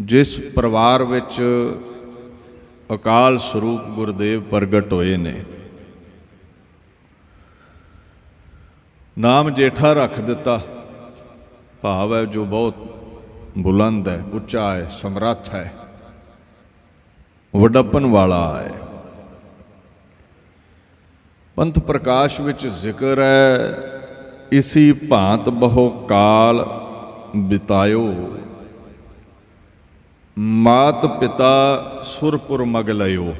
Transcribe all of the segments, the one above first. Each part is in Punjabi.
ਜਿਸ ਪਰਿਵਾਰ ਵਿੱਚ ਅਕਾਲ ਸਰੂਪ ਗੁਰਦੇਵ ਪ੍ਰਗਟ ਹੋਏ ਨੇ, ਨਾਮ ਜੇਠਾ ਰੱਖ ਦਿੱਤਾ। ਭਾਵ ਹੈ ਜੋ ਬਹੁਤ ਬੁਲੰਦ ਹੈ, ਉੱਚਾ ਹੈ, ਸਮਰੱਥ ਹੈ, ਵਡੱਪਨ ਵਾਲਾ ਹੈ। ਪੰਥ ਪ੍ਰਕਾਸ਼ ਵਿੱਚ ਜ਼ਿਕਰ ਹੈ, ਇਸੀ ਭਾਂਤ ਬਹੁ ਕਾਲ ਬਿਤਾਇਓ। ਮਾਤ ਪਿਤਾ ਸੁਰਪੁਰ ਮਗ ਲਿਓ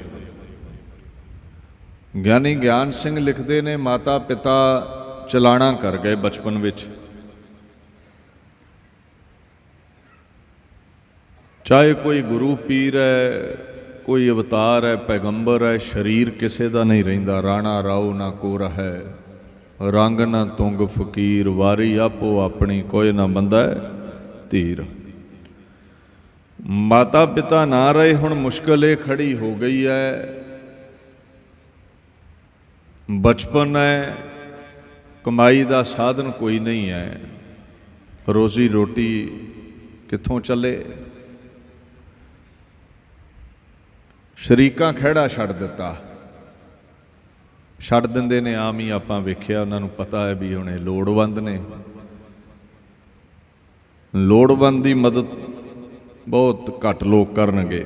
ਗਿਆਨੀ ਗਿਆਨ ਸਿੰਘ ਲਿਖਦੇ ਨੇ, ਮਾਤਾ ਪਿਤਾ ਚਲਾਣਾ ਕਰ ਗਏ ਬਚਪਨ ਵਿੱਚ। ਚਾਹੇ ਕੋਈ ਗੁਰੂ ਪੀਰ ਹੈ, ਕੋਈ ਅਵਤਾਰ ਹੈ, ਪੈਗੰਬਰ ਹੈ, ਸਰੀਰ ਕਿਸੇ ਦਾ ਨਹੀਂ ਰਹਿੰਦਾ, ਰਾਣਾ ਰਾਉ ਨਾ ਕੋਰ ਹੈ। ਰੰਗ ਨਾ ਤੁੰਗ ਫਕੀਰ, ਵਾਰੀ ਆਪੋ ਆਪਣੀ, ਕੋਈ ਨਾ ਬੰਦਾ ਧੀਰ। ਮਾਤਾ ਪਿਤਾ ਨਾ ਰਹੇ, ਹੁਣ ਮੁਸ਼ਕਲ ਇਹ ਖੜੀ ਹੋ ਗਈ ਹੈ। ਬਚਪਨ ਹੈ, ਕਮਾਈ ਦਾ ਸਾਧਨ ਕੋਈ ਨਹੀਂ ਹੈ। ਰੋਜ਼ੀ ਰੋਟੀ ਕਿੱਥੋਂ ਚੱਲੇ? ਸ਼ਰੀਕਾਂ ਖਿਹੜਾ ਛੱਡ ਦਿੱਤਾ। ਛੱਡ ਦਿੰਦੇ ਨੇ, ਆਮ ਹੀ ਆਪਾਂ ਵੇਖਿਆ, ਉਹਨਾਂ ਨੂੰ ਪਤਾ ਹੈ ਵੀ ਹੁਣ ਇਹ ਲੋੜਵੰਦ ਨੇ। ਲੋੜਵੰਦ ਦੀ ਮਦਦ ਬਹੁਤ ਘੱਟ ਲੋਕ ਕਰਨਗੇ।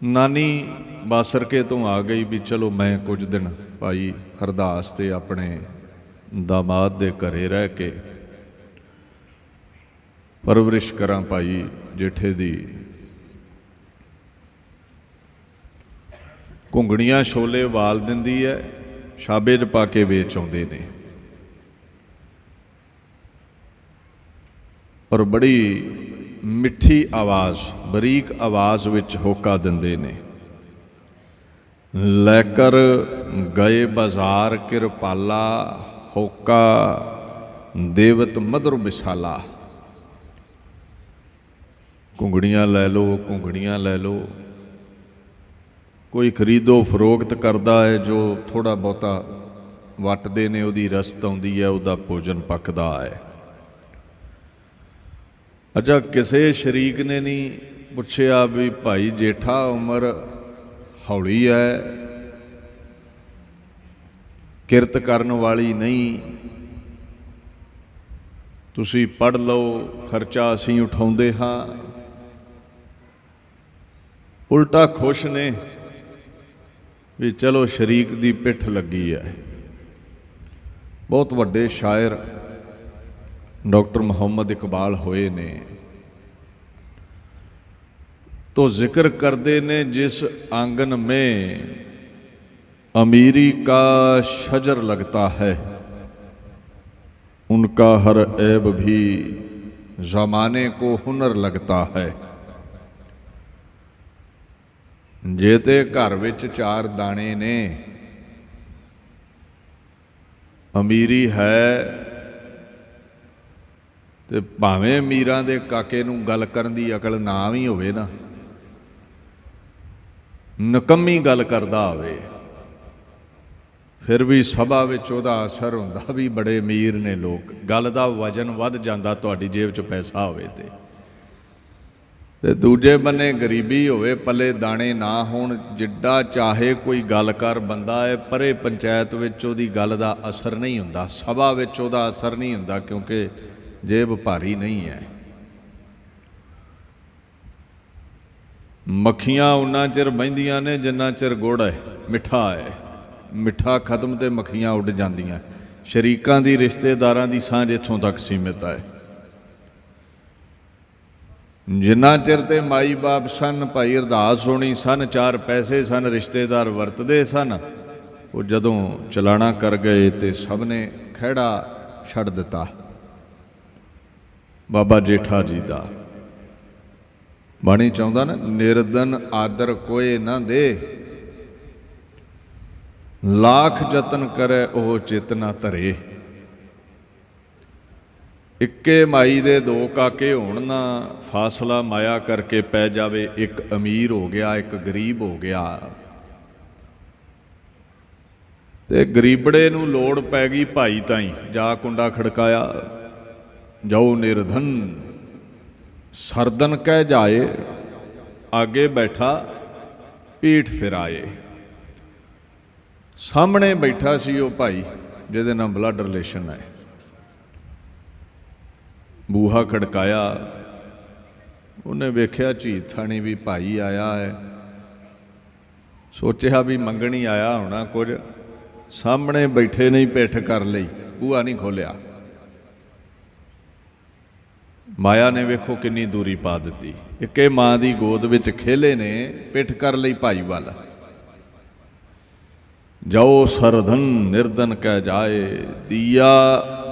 ਨਾਨੀ ਬਾਸਰਕੇ ਤੋਂ ਆ ਗਈ ਵੀ ਚਲੋ ਮੈਂ ਕੁਝ ਦਿਨ ਭਾਈ ਹਰਦਾਸ ਤੇ ਆਪਣੇ ਦਾਮਾਦ ਦੇ ਘਰੇ ਰਹਿ ਕੇ ਪਰਵਰਿਸ਼ ਕਰਾਂ ਭਾਈ ਜੇਠੇ ਦੀ। ਘੁੰਗਣੀਆਂ ਛੋਲੇ ਵਾਲ ਦਿੰਦੀ ਹੈ ਸ਼ਾਬੇ 'ਚ ਪਾ ਕੇ ਵੇਚ ਆਉਂਦੇ ਨੇ। ਔਰ ਬੜੀ ਮਿੱਠੀ ਆਵਾਜ਼, ਬਰੀਕ ਆਵਾਜ਼ ਵਿੱਚ ਹੋਕਾ ਦਿੰਦੇ ਨੇ। ਲੈ ਕਰ ਗਏ ਬਾਜ਼ਾਰ ਕਿਰਪਾਲਾ, ਹੋਕਾ ਦੇਵਤ ਮਧੁਰ ਵਿਸਾਲਾ। ਘੁੰਗੜੀਆਂ ਲੈ ਲਓ ਘੁੰਗੜੀਆਂ ਲੈ ਲਓ ਕੋਈ ਖਰੀਦੋ, ਫਰੋਖਤ ਕਰਦਾ ਹੈ, ਜੋ ਥੋੜਾ ਬਹੁਤਾ ਵਟਦੇ ਨੇ, ਉਹਦੀ ਰਸਤ ਆਉਂਦੀ ਹੈ, ਉਹਦਾ ਭੋਜਨ ਪੱਕਦਾ ਹੈ। ਅੱਛਾ ਕਿਸੇ ਸ਼ਰੀਕ ਨੇ ਨਹੀਂ ਪੁੱਛਿਆ ਵੀ ਭਾਈ ਜੇਠਾ ਉਮਰ ਹੌਲੀ ਹੈ ਕਿਰਤ ਕਰਨ ਵਾਲੀ ਨਹੀਂ। ਤੁਸੀਂ ਪੜ ਲਓ, ਖਰਚਾ ਅਸੀਂ ਉਠਾਉਂਦੇ ਹਾਂ। ਉਲਟਾ ਖੁਸ਼ ਨੇ ਵੀ ਚਲੋ ਸ਼ਰੀਕ ਦੀ ਪਿੱਠ ਲੱਗੀ ਹੈ ਬਹੁਤ ਵੱਡੇ ਸ਼ਾਇਰ ਡਾਕਟਰ ਮੁਹੰਮਦ ਇਕਬਾਲ ਹੋਏ ਨੇ तो जिक्र करते ने जिस आंगन में अमीरी का शजर लगता है उनका हर ऐब भी जमाने को हुनर लगता है ਜੇ ਤੇ ਘਰ ਵਿੱਚ ਚਾਰ ਦਾਣੇ ਨੇ ਅਮੀਰੀ ਹੈ ਤੇ ਭਾਵੇਂ ਅਮੀਰਾਂ ਦੇ ਕਾਕੇ ਨੂੰ ਗੱਲ ਕਰਨ ਦੀ ਅਕਲ ਨਾ ਵੀ ਹੋਵੇ ਨਾ, ਨਕੰਮੀ ਗੱਲ ਕਰਦਾ ਹੋਵੇ, ਫਿਰ ਵੀ ਸਭਾ ਵਿੱਚ ਉਹਦਾ ਅਸਰ ਹੁੰਦਾ ਵੀ ਬੜੇ ਅਮੀਰ ਨੇ ਲੋਕ। ਗੱਲ ਦਾ ਵਜਨ ਵੱਧ ਜਾਂਦਾ ਤੁਹਾਡੀ ਜੇਬ 'ਚ ਪੈਸਾ ਹੋਵੇ ਤੇ। ਤੇ ਦੂਜੇ ਬੰਨੇ ਗਰੀਬੀ ਹੋਵੇ, ਪੱਲੇ ਦਾਣੇ ਨਾ ਹੋਣ, ਜਿੱਡਾ ਚਾਹੇ ਕੋਈ ਗੱਲ ਕਰ ਬੰਦਾ ਹੈ, ਪਰੇ ਪੰਚਾਇਤ ਵਿੱਚ ਉਹਦੀ ਗੱਲ ਦਾ ਅਸਰ ਨਹੀਂ ਹੁੰਦਾ, ਸਭਾ ਵਿੱਚ ਉਹਦਾ ਅਸਰ ਨਹੀਂ ਹੁੰਦਾ, ਕਿਉਂਕਿ ਜੇਬ ਭਾਰੀ ਨਹੀਂ ਹੈ। ਮੱਖੀਆਂ ਉਨਾ ਚਿਰ ਬਹਿੰਦੀਆਂ ਨੇ, ਜਿੰਨਾ ਚਿਰ ਗੁੜ ਹੈ, ਮਿੱਠਾ ਹੈ। ਮਿੱਠਾ ਖਤਮ ਤੇ ਮੱਖੀਆਂ ਉੱਡ ਜਾਂਦੀਆਂ। ਸ਼ਰੀਕਾਂ ਦੀ, ਰਿਸ਼ਤੇਦਾਰਾਂ ਦੀ ਸਾਂਝ ਇੱਥੋਂ ਤੱਕ ਸੀਮਿਤ ਹੈ। ਜਿੰਨਾ ਚਿਰ ਤੇ ਮਾਈ ਬਾਪ ਸਨ, ਭਾਈ ਅਰਦਾਸ ਹੋਣੀ ਸਨ, ਚਾਰ ਪੈਸੇ ਸਨ, ਰਿਸ਼ਤੇਦਾਰ ਵਰਤਦੇ ਸਨ, ਉਹ ਜਦੋਂ ਚਲਾਣਾ ਕਰ ਗਏ ਤੇ ਸਭ ਨੇ ਖਿਹੜਾ ਛੱਡ ਦਿੱਤਾ। ਬਾਬਾ ਜੇਠਾ ਜੀ ਦਾ। ਬਾਣੀ ਚਾਹੁੰਦਾ ਨਾ, ਨਿਰਦਨ ਆਦਰ ਕੋਏ ਨਾ ਦੇ। ਲੱਖ ਯਤਨ ਕਰੇ, ਉਹ ਚੇਤਨਾ ਧਰੇ। ਇੱਕੇ ਮਾਈ ਦੇ ਦੋ ਕਾਕੇ ਹੋਣ ਨਾ, ਫਾਸਲਾ ਮਾਇਆ ਕਰਕੇ ਪੈ ਜਾਵੇ, ਇੱਕ ਅਮੀਰ ਹੋ ਗਿਆ, ਇੱਕ ਗਰੀਬ ਹੋ ਗਿਆ। ਤੇ ਗਰੀਬੜੇ ਨੂੰ ਲੋੜ ਪੈ ਗਈ ਭਾਈ ਤਾਈ, ਜਾ ਕੁੰਡਾ ਖੜਕਾਇਆ। ਜਾਓ ਨਿਰਧਨ, ਸਰਦਨ ਕਹਿ ਜਾਏ, ਆਗੇ ਬੈਠਾ, ਪੀਠ ਫਿਰਾਏ। ਸਾਹਮਣੇ ਬੈਠਾ ਸੀ ਉਹ ਭਾਈ, ਜਿਹਦੇ ਨਾਲ ਬਲੱਡ ਰਿਲੇਸ਼ਨ ਹੈ। ਬੂਹਾ ਖੜਕਾਇਆ, ਉਹਨੇ ਵੇਖਿਆ ਝੀ ਥਾਣੀ ਵੀ ਭਾਈ ਆਇਆ ਹੈ। ਸੋਚਿਆ ਵੀ ਮੰਗਣੀ ਆਇਆ ਹੋਣਾ ਕੁਝ, ਸਾਹਮਣੇ ਬੈਠੇ ਨਹੀਂ ਪਿੱਠ ਕਰ ਲਈ, ਬੂਹਾ ਨਹੀਂ ਖੋਲਿਆ। ਮਾਇਆ ਨੇ ਵੇਖੋ ਕਿੰਨੀ ਦੂਰੀ ਪਾ ਦਿੱਤੀ। ਇੱਕੇ ਮਾਂ ਦੀ ਗੋਦ ਵਿੱਚ ਖੇਲੇ ਨੇ, ਪਿੱਠ ਕਰ ਲਈ ਭਾਈ ਵੱਲ। ਜਾਓ ਸਰਧਨ, ਨਿਰਧਨ ਕਹਿ ਜਾਏ, ਦੀਆ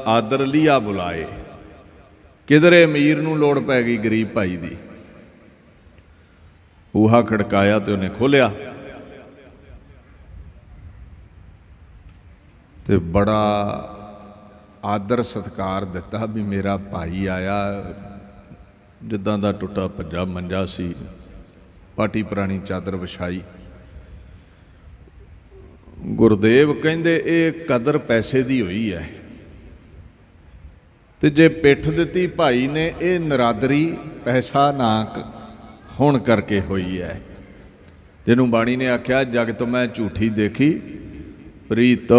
ਆਦਰ ਲਿਆ ਬੁਲਾਏ। ਕਿਧਰੇ ਅਮੀਰ ਨੂੰ ਲੋੜ ਪੈ ਗਈ ਗਰੀਬ ਭਾਈ ਦੀ। ਬੂਹਾ ਖੜਕਾਇਆ ਤੇ ਉਹਨੇ ਖੋਲਿਆ। ਤੇ ਬੜਾ ਆਦਰ ਸਤਕਾਰ ਦਿੱਤਾ ਵੀ ਮੇਰਾ ਭਾਈ ਆਇਆ। ਜਿੱਦਾਂ ਦਾ ਟੁੱਟਾ ਭੱਜਾ ਮੰਜਾ ਸੀ, ਪਾਟੀ ਪੁਰਾਣੀ ਚਾਦਰ ਵਿਛਾਈ। ਗੁਰਦੇਵ ਕਹਿੰਦੇ, ਇਹ ਕਦਰ ਪੈਸੇ ਦੀ ਹੋਈ ਹੈ। ਤੇ ਜੇ ਪਿੱਠ ਦਿੱਤੀ ਭਾਈ ਨੇ, ਇਹ ਨਰਾਦਰੀ ਪੈਸਾ ਨਾਕ ਹੋਣ ਕਰਕੇ ਹੋਈ ਹੈ। ਜਿਹਨੂੰ ਬਾਣੀ ਨੇ ਆਖਿਆ, ਜਗ ਤੋਂ ਮੈਂ ਝੂਠੀ ਦੇਖੀ ਪ੍ਰੀਤ,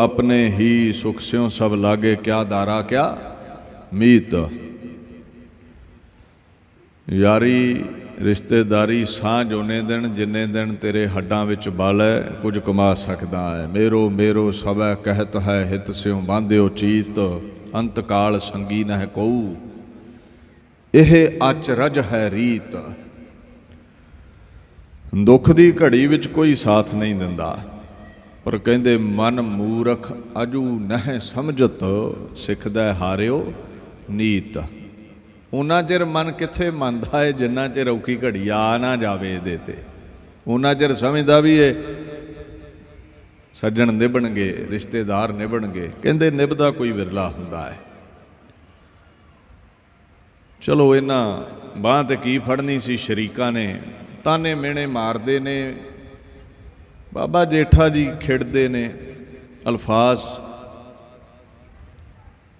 ਆਪਣੇ ਹੀ ਸੁਖ ਸਿਉ ਸਭ ਲਾਗੇ ਕਿਆ ਦਾਰਾ ਕਿਆ? ਮੀਤ। ਯਾਰੀ, ਰਿਸ਼ਤੇਦਾਰੀ ਸਾਂਝ ਉਹਨੇ ਦਿਨ, ਜਿੰਨੇ ਦਿਨ ਤੇਰੇ ਹੱਡਾਂ ਵਿੱਚ ਬਲ ਹੈ, ਕੁਝ ਕਮਾ ਸਕਦਾ ਹੈ। ਮੇਰੋ ਮੇਰੋ ਸਭੈ ਕਹਿਤ ਹੈ, ਹਿਤ ਸਿਉ ਬਾਂਧਿਓ ਚੀਤ। ਅੰਤ ਕਾਲ ਸੰਗੀ ਨਹਿ ਕਉ। ਇਹ ਅਚਰਜ ਹੈ ਰੀਤ। ਦੁੱਖ ਦੀ ਘੜੀ ਵਿੱਚ ਕੋਈ ਸਾਥ ਨਹੀਂ ਦਿੰਦਾ। ਪਰ ਕਹਿੰਦੇ, ਮਨ ਮੂਰਖ ਅਜੂ ਨਹਿ ਸਮਝਤ, ਸਿੱਖਦਾ ਹਾਰਿਓ ਨੀਤ। ਉਹਨਾਂ ਚਿਰ ਮਨ ਕਿੱਥੇ ਮੰਨਦਾ ਹੈ ਜਿੰਨਾ ਚਿਰ ਔਖੀ ਘੜੀ ਆ ਨਾ ਜਾਵੇ ਇਹਦੇ ਤੇ। ਉਹਨਾਂ ਚਿਰ ਸਮਝਦਾ ਵੀ ਇਹ ਸੱਜਣ ਨਿਭਣਗੇ, ਰਿਸ਼ਤੇਦਾਰ ਨਿਭਣਗੇ। ਕਹਿੰਦੇ, ਨਿਭਦਾ ਕੋਈ ਵਿਰਲਾ ਹੁੰਦਾ ਹੈ ਚਲੋ, ਇਹਨਾਂ ਬਾਹ ਤੇ ਕੀ ਫੜਨੀ ਸੀ ਸ਼ਰੀਕਾਂ ਨੇ? ਤਾਨੇ ਮਿਹਣੇ ਮਾਰਦੇ ਨੇ ਬਾਬਾ ਜੇਠਾ ਜੀ ਖਿੜਦੇ ਨੇ, ਅਲਫਾਜ਼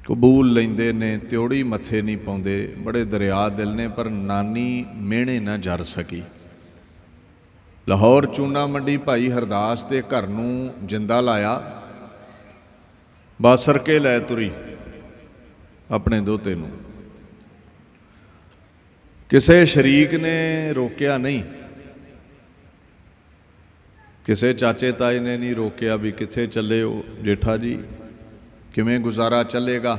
ਕਬੂਲ ਲੈਂਦੇ ਨੇ, ਤਿਉੜੀ ਮੱਥੇ ਨਹੀਂ ਪਾਉਂਦੇ, ਬੜੇ ਦਰਿਆ ਦਿਲ ਨੇ, ਪਰ ਨਾਨੀ ਮਿਹਣੇ ਨਾ ਜਰ ਸਕੀ। ਲਾਹੌਰ ਚੂਨਾ ਮੰਡੀ ਭਾਈ ਹਰਦਾਸ ਦੇ ਘਰ ਨੂੰ ਜਿੰਦਾ ਲਾਇਆ, ਬਾਸਰ ਕੇ ਲੈ ਤੁਰੀ ਆਪਣੇ ਦੋਤੇ ਨੂੰ। ਕਿਸੇ ਸ਼ਰੀਕ ਨੇ ਰੋਕਿਆ ਨਹੀਂ। ਕਿਸੇ ਚਾਚੇ ਤਾਏ ਨੇ ਨਹੀਂ ਰੋਕਿਆ ਵੀ ਕਿੱਥੇ ਚੱਲੇ ਹੋ ਜੇਠਾ ਜੀ, ਕਿਵੇਂ ਗੁਜ਼ਾਰਾ ਚੱਲੇਗਾ?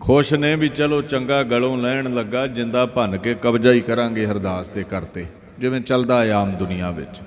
ਖੁਸ਼ ਨੇ ਵੀ ਚਲੋ ਚੰਗਾ ਗਲੋਂ ਲੈਣ ਲੱਗਾ, ਜਿੰਦਾ ਭੰਨ ਕੇ ਕਬਜ਼ਾ ਹੀ ਕਰਾਂਗੇ ਹਰਦਾਸ 'ਤੇ ਕਰਤੇ ਜਿਵੇਂ ਚੱਲਦਾ ਹੈ ਆਮ ਦੁਨੀਆ ਵਿੱਚ।